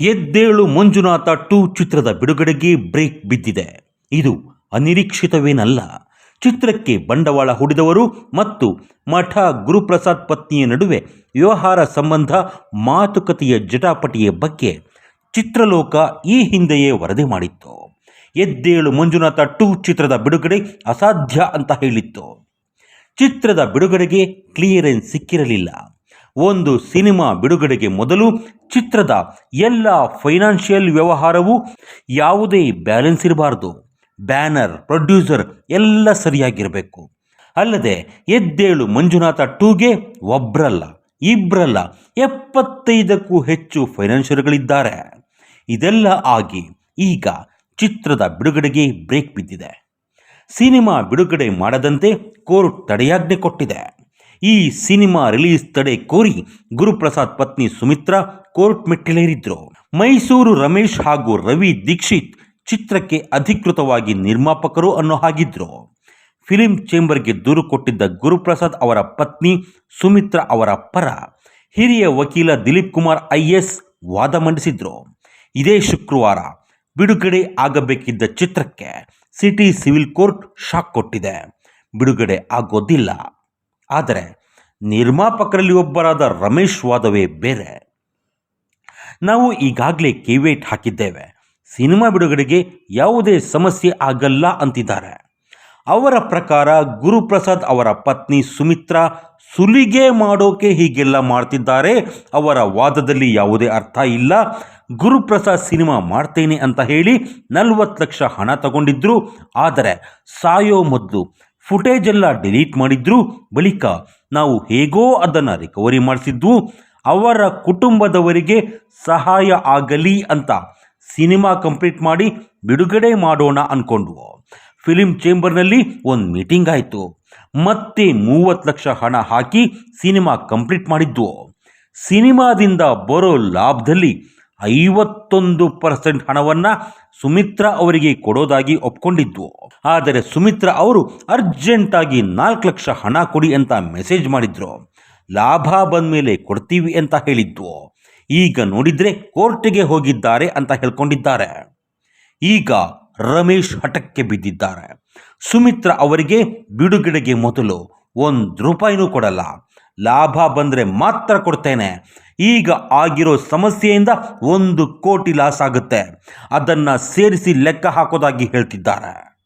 ಎದ್ದೇಳು ಮಂಜುನಾಥ ಟೂ ಚಿತ್ರದ ಬಿಡುಗಡೆಗೆ ಬ್ರೇಕ್ ಬಿದ್ದಿದೆ. ಇದು ಅನಿರೀಕ್ಷಿತವೇನಲ್ಲ. ಚಿತ್ರಕ್ಕೆ ಬಂಡವಾಳ ಹೂಡಿದವರು ಮತ್ತು ಮಠ ಗುರುಪ್ರಸಾದ್ ಪತ್ನಿಯ ನಡುವೆ ವ್ಯವಹಾರ ಸಂಬಂಧ ಮಾತುಕತೆಯ ಜಟಾಪಟಿಯ ಬಗ್ಗೆ ಚಿತ್ರಲೋಕ ಈ ಹಿಂದೆಯೇ ವರದಿ ಮಾಡಿತ್ತು. ಎದ್ದೇಳು ಮಂಜುನಾಥ ಟೂ ಚಿತ್ರದ ಬಿಡುಗಡೆ ಅಸಾಧ್ಯ ಅಂತ ಹೇಳಿತ್ತು. ಚಿತ್ರದ ಬಿಡುಗಡೆಗೆ ಕ್ಲಿಯರೆನ್ಸ್ ಸಿಕ್ಕಿರಲಿಲ್ಲ. ಒಂದು ಸಿನಿಮಾ ಬಿಡುಗಡೆಗೆ ಮೊದಲು ಚಿತ್ರದ ಎಲ್ಲ ಫೈನಾನ್ಷಿಯಲ್ ವ್ಯವಹಾರವು ಯಾವುದೇ ಬ್ಯಾಲೆನ್ಸ್ ಇರಬಾರ್ದು. ಬ್ಯಾನರ್, ಪ್ರೊಡ್ಯೂಸರ್ ಎಲ್ಲ ಸರಿಯಾಗಿರಬೇಕು. ಅಲ್ಲದೆ ಎದ್ದೇಳು ಮಂಜುನಾಥ ಟೂಗೆ ಒಬ್ರಲ್ಲ, ಇಬ್ರಲ್ಲ ಎಪ್ಪತ್ತೈದಕ್ಕೂ ಹೆಚ್ಚು ಫೈನಾನ್ಷಿಯರ್ಗಳಿದ್ದಾರೆ. ಇದೆಲ್ಲ ಆಗಿ ಈಗ ಚಿತ್ರದ ಬಿಡುಗಡೆಗೆ ಬ್ರೇಕ್ ಬಿದ್ದಿದೆ. ಸಿನಿಮಾ ಬಿಡುಗಡೆ ಮಾಡದಂತೆ ಕೋರ್ಟ್ ತಡೆಯಾಜ್ಞೆ ಕೊಟ್ಟಿದೆ. ಈ ಸಿನಿಮಾ ರಿಲೀಸ್ ತಡೆ ಕೋರಿ ಗುರುಪ್ರಸಾದ್ ಪತ್ನಿ ಸುಮಿತ್ರಾ ಕೋರ್ಟ್ ಮೆಟ್ಟಿಲೇರಿದ್ರು. ಮೈಸೂರು ರಮೇಶ್ ಹಾಗೂ ರವಿ ದೀಕ್ಷಿತ್ ಚಿತ್ರಕ್ಕೆ ಅಧಿಕೃತವಾಗಿ ನಿರ್ಮಾಪಕರು ಅನ್ನೋ ಹಾಗಿದ್ರು. ಫಿಲಿಂ ಚೇಂಬರ್ಗೆ ದೂರು ಕೊಟ್ಟಿದ್ದ ಗುರುಪ್ರಸಾದ್ ಅವರ ಪತ್ನಿ ಸುಮಿತ್ರಾ ಅವರ ಪರ ಹಿರಿಯ ವಕೀಲ ದಿಲೀಪ್ ಕುಮಾರ್ ಐ ಎಸ್ ವಾದ ಮಂಡಿಸಿದ್ರು. ಇದೇ ಶುಕ್ರವಾರ ಬಿಡುಗಡೆ ಆಗಬೇಕಿದ್ದ ಚಿತ್ರಕ್ಕೆ ಸಿಟಿ ಸಿವಿಲ್ ಕೋರ್ಟ್ ಶಾಕ್ ಕೊಟ್ಟಿದೆ. ಬಿಡುಗಡೆ ಆಗೋದಿಲ್ಲ. ಆದರೆ ನಿರ್ಮಾಪಕರಲ್ಲಿ ಒಬ್ಬರಾದ ರಮೇಶ್ ವಾದವೇ ಬೇರೆ. ನಾವು ಈಗಾಗಲೇ ಕಿವೇಟ್ ಹಾಕಿದ್ದೇವೆ. ಸಿನಿಮಾ ಬಿಡುಗಡೆಗೆ ಯಾವುದೇ ಸಮಸ್ಯೆ ಆಗಲ್ಲ ಅಂತಿದ್ದಾರೆ. ಅವರ ಪ್ರಕಾರ ಗುರುಪ್ರಸಾದ್ ಅವರ ಪತ್ನಿ ಸುಮಿತ್ರಾ ಸುಲಿಗೆ ಮಾಡೋಕೆ ಹೀಗೆಲ್ಲ ಮಾಡ್ತಿದ್ದಾರೆ. ಅವರ ವಾದದಲ್ಲಿ ಯಾವುದೇ ಅರ್ಥ ಇಲ್ಲ. ಗುರುಪ್ರಸಾದ್ ಸಿನಿಮಾ ಮಾಡ್ತೇನೆ ಅಂತ ಹೇಳಿ ನಲವತ್ತು ಲಕ್ಷ ಹಣ ತಗೊಂಡಿದ್ರು. ಆದರೆ ಸಾಯೋ ಮೊದಲು ಫುಟೇಜ್ ಎಲ್ಲ ಡಿಲೀಟ್ ಮಾಡಿದ್ರು ಬಳಿಕ ನಾವು ಹೇಗೋ ಅದನ್ನು ರಿಕವರಿ ಮಾಡಿಸಿದ್ವು ಅವರ ಕುಟುಂಬದವರಿಗೆ ಸಹಾಯ ಆಗಲಿ ಅಂತ ಸಿನಿಮಾ ಕಂಪ್ಲೀಟ್ ಮಾಡಿ ಬಿಡುಗಡೆ ಮಾಡೋಣ ಅಂದ್ಕೊಂಡು ಫಿಲಿಂ ಚೇಂಬರ್ನಲ್ಲಿ ಒಂದು ಮೀಟಿಂಗ್ ಆಯಿತು. ಮತ್ತೆ ಮೂವತ್ತು ಲಕ್ಷ ಹಣ ಹಾಕಿ ಸಿನಿಮಾ ಕಂಪ್ಲೀಟ್ ಮಾಡಿದ್ವು ಸಿನಿಮಾದಿಂದ ಬರೋ ಲಾಭದಲ್ಲಿ ಐವತ್ತೊಂದು ಪರ್ಸೆಂಟ್ ಹಣವನ್ನು ಸುಮಿತ್ರಾ ಅವರಿಗೆ ಕೊಡೋದಾಗಿ ಒಪ್ಕೊಂಡಿದ್ವು. ಆದರೆ ಸುಮಿತ್ರಾ ಅವರು ಅರ್ಜೆಂಟಾಗಿ ನಾಲ್ಕು ಲಕ್ಷ ಹಣ ಕೊಡಿ ಅಂತ ಮೆಸೇಜ್ ಮಾಡಿದ್ರು. ಲಾಭ ಬಂದ ಮೇಲೆ ಕೊಡ್ತೀವಿ ಅಂತ ಹೇಳಿದ್ವು ಈಗ ನೋಡಿದರೆ ಕೋರ್ಟಿಗೆ ಹೋಗಿದ್ದಾರೆ ಅಂತ ಹೇಳ್ಕೊಂಡಿದ್ದಾರೆ. ಈಗ ರಮೇಶ್ ಹಠಕ್ಕೆ ಬಿದ್ದಿದ್ದಾರೆ. ಸುಮಿತ್ರಾ ಅವರಿಗೆ ಬಿಡುಗಡೆಗೆ ಮೊದಲು ಒಂದು ರೂಪಾಯಿನೂ ಕೊಡಲ್ಲ. ಲಾಭ ಬಂದರೆ ಮಾತ್ರ ಕೊಡ್ತೇನೆ. ಈಗ ಆಗಿರೋ ಸಮಸ್ಯೆಯಿಂದ ಒಂದು ಕೋಟಿ ಲಾಸ್ ಆಗುತ್ತೆ. ಅದನ್ನು ಸೇರಿಸಿ ಲೆಕ್ಕ ಹಾಕೋದಾಗಿ ಹೇಳ್ತಿದ್ದಾರೆ.